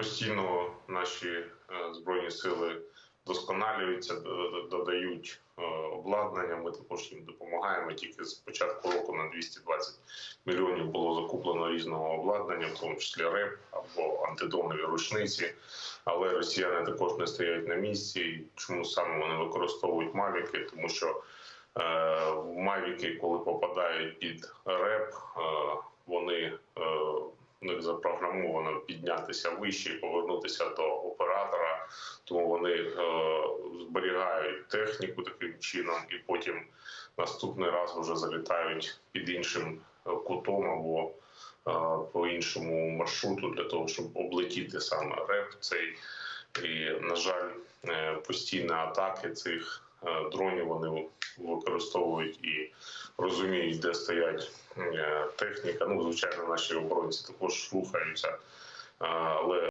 постійно наші е, збройні сили досконалюються, д- д- додають е, обладнання. Ми також їм допомагаємо. Тільки з початку року на 220 мільйонів було закуплено різного обладнання, в тому числі РЕП або антидронові рушниці. Але росіяни також не стоять на місці. Чому саме вони використовують мавіки? Тому що е, мавіки, коли попадають під РЕП, е, вони е, в них запрограмовано піднятися вище і повернутися до оператора, тому вони е, зберігають техніку таким чином, і потім наступний раз вже залітають під іншим е, кутом або е, по іншому маршруту для того, щоб облетіти саме реп цей. І, на жаль, е, постійні атаки цих е, дронів вони використовують і розуміють, де стоять е, техніка. Ну, звичайно, наші оборонці також рухаються, але